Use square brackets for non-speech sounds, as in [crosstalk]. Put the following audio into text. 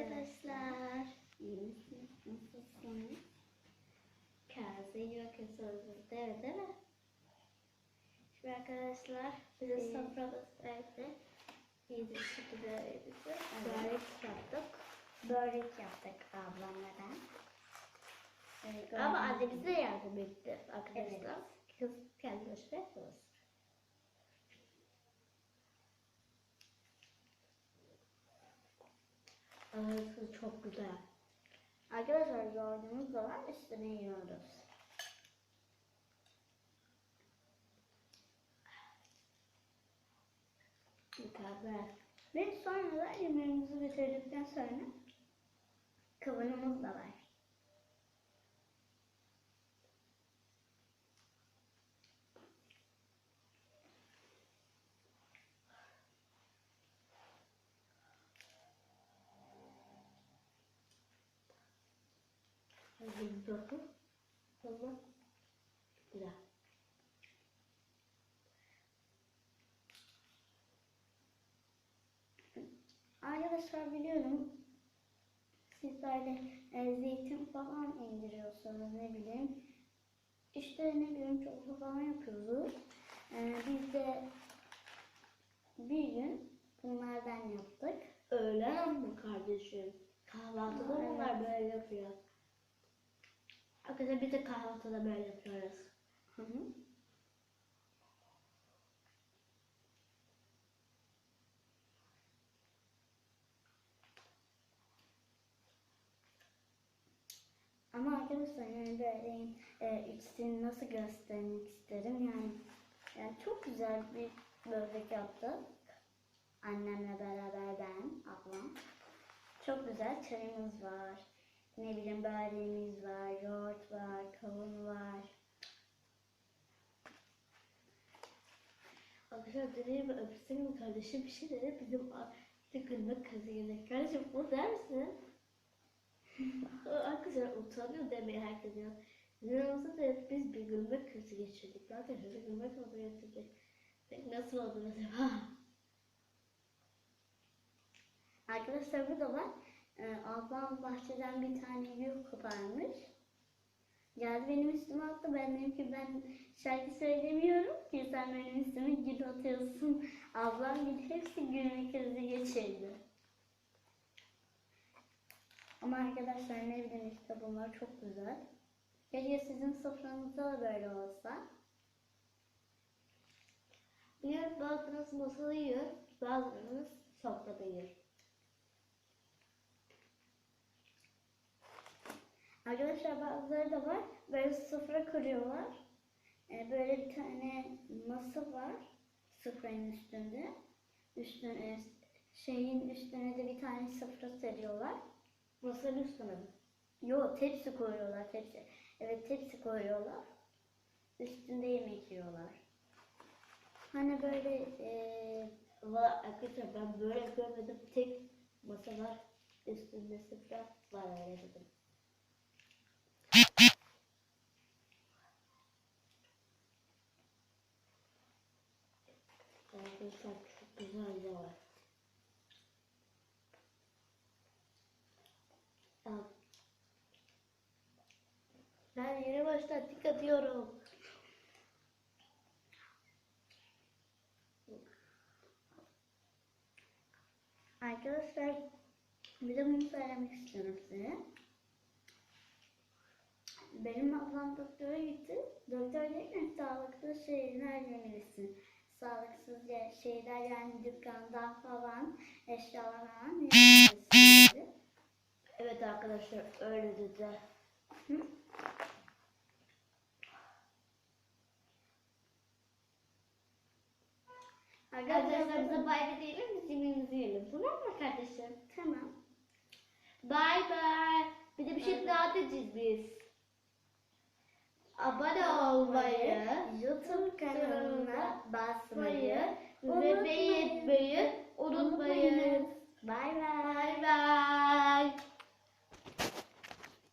arkadaşlar. İyi misiniz? Nasılsınız? Kendinize iyi bakıyorsunuz değil mi? Değil mi? Şimdi arkadaşlar bizim İyi. soframız evde. Bir şekilde evimizi börek yaptık. Börek yaptık ablamla ben. Ee, Ama annemiz de gibi. yardım etti arkadaşlar. Evet. Kız kendi başına yapamaz. Arası çok güzel. Arkadaşlar gördüğünüz zaman üstüne yiyoruz. Mükemmel. Ve sonra da yemeğimizi bitirdikten sonra kavunumuz da var. Bakın. Tamam. Güzel. Arkadaşlar biliyorum sizler de e, zeytin falan indiriyorsunuz ne bileyim. İşte ne bileyim çok falan yapıyoruz. E, biz de bir gün bunlardan yaptık. Öğlen mi kardeşim? Kahvaltıda mı evet. böyle yapıyor? Arkadaşlar biz de kahvaltıda böyle yapıyoruz. Hı hı. Ama arkadaşlar yani böyle e, içini nasıl göstermek isterim yani, yani çok güzel bir börek yaptık. Annemle beraber ben, ablam. Çok güzel çayımız var. Ne bileyim böreğimiz var, yoğurt var, kavun var. Arkadaşlar dediğim öpsene mi kardeşim bir şey dedi. Bizim gülmek kazıyla. Kardeşim bu der misin? [laughs] Arkadaşlar utanıyor demeye herkes ya. Bizim aramızda da biz bir gülmek krizi geçirdik. Arkadaşlar bir gülmek krizi geçirdik. Nasıl oldu acaba? [laughs] Arkadaşlar bu da var. Ee, ablam bahçeden bir tane gül koparmış. Geldi benim üstüme attı. Ben dedim ki ben şarkı söylemiyorum ki sen benim üstüme gül atıyorsun. Ablam gül hepsi gülme krizi geçirdi. Ama arkadaşlar ne bileyim işte bunlar çok güzel. Keşke sizin sofranızda da böyle olsa. Diğer bazılarınız masada yiyor, bazılarınız sofrada yiyor. Arkadaşlar bazıları da var. Böyle sofra kuruyorlar. Ee, böyle bir tane masa var. Sofranın üstünde. Üstüne, şeyin üstüne de bir tane sofra seriyorlar. Masanın üstüne mi? Yo tepsi koyuyorlar tepsi. Evet tepsi koyuyorlar. Üstünde yemek yiyorlar. Hani böyle eee Valla arkadaşlar ben böyle görmedim. Tek masa var, üstünde sıfır var öyle dedim. Arkadaşlar çok güzel de var. Ben yeni baştan tik atıyorum. Arkadaşlar bir de bunu söylemek istiyorum size. Benim ablam doktora gitti. Doktor dedi ki sağlıklı şeyler yemelisin. Sağlıksız şeyler yani dükkandan falan eşyalar falan yemelisin dedi. Evet arkadaşlar öyle dedi. Hı? Arkadaşlar bize bay bay diyelim biz yemeğimizi yiyelim. Tamam mı kardeşim? Tamam. Bay bay. Bir de bir şey daha diyeceğiz biz. Abone olmayı, YouTube kanalına cabaço,